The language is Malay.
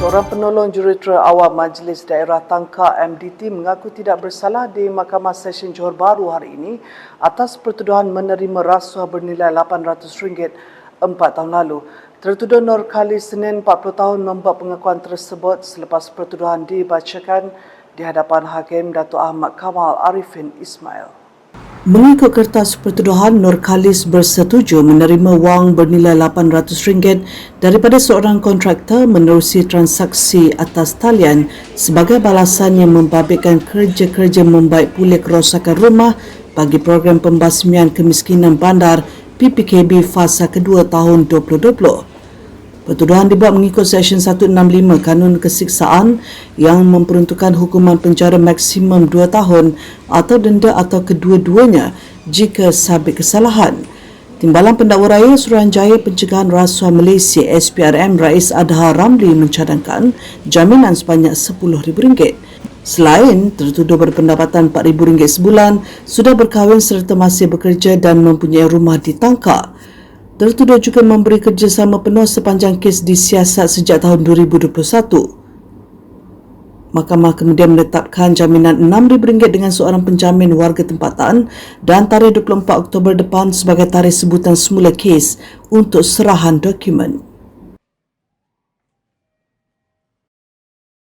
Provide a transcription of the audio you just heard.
Seorang penolong jurutera awam Majlis Daerah Tangka MDT mengaku tidak bersalah di Mahkamah Session Johor Bahru hari ini atas pertuduhan menerima rasuah bernilai RM800 empat tahun lalu. Tertuduh Nur Khalid Senin 40 tahun membuat pengakuan tersebut selepas pertuduhan dibacakan di hadapan Hakim Datuk Ahmad Kamal Arifin Ismail. Mengikut kertas pertuduhan, Nur Khalis bersetuju menerima wang bernilai RM800 daripada seorang kontraktor menerusi transaksi atas talian sebagai balasan yang membabitkan kerja-kerja membaik pulih kerosakan rumah bagi program pembasmian kemiskinan bandar PPKB fasa kedua tahun 2020. Pertuduhan dibuat mengikut Seksyen 165 Kanun Kesiksaan yang memperuntukkan hukuman penjara maksimum 2 tahun atau denda atau kedua-duanya jika sabit kesalahan. Timbalan Pendakwa Raya Suruhanjaya Pencegahan Rasuah Malaysia SPRM Rais Adha Ramli mencadangkan jaminan sebanyak RM10,000. Selain tertuduh berpendapatan RM4,000 sebulan, sudah berkahwin serta masih bekerja dan mempunyai rumah di Tangka. Tertuduh juga memberi kerjasama penuh sepanjang kes disiasat sejak tahun 2021. Mahkamah kemudian menetapkan jaminan RM6,000 dengan seorang penjamin warga tempatan dan tarikh 24 Oktober depan sebagai tarikh sebutan semula kes untuk serahan dokumen.